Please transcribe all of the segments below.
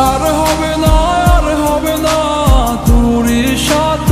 আর হবে না আর হবে না তুরি সাথে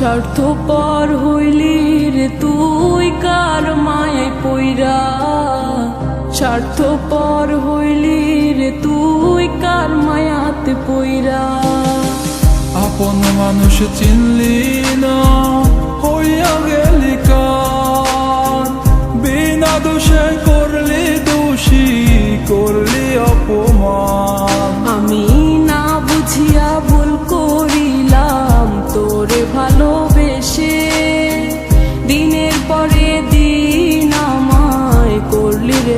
স্বার্থ পর হইলি রে তুই কার মায় পইরা? স্বার্থপর হইলি রে তুই কার মায়াতে পইরা? আপন মানুষ চিনলি না।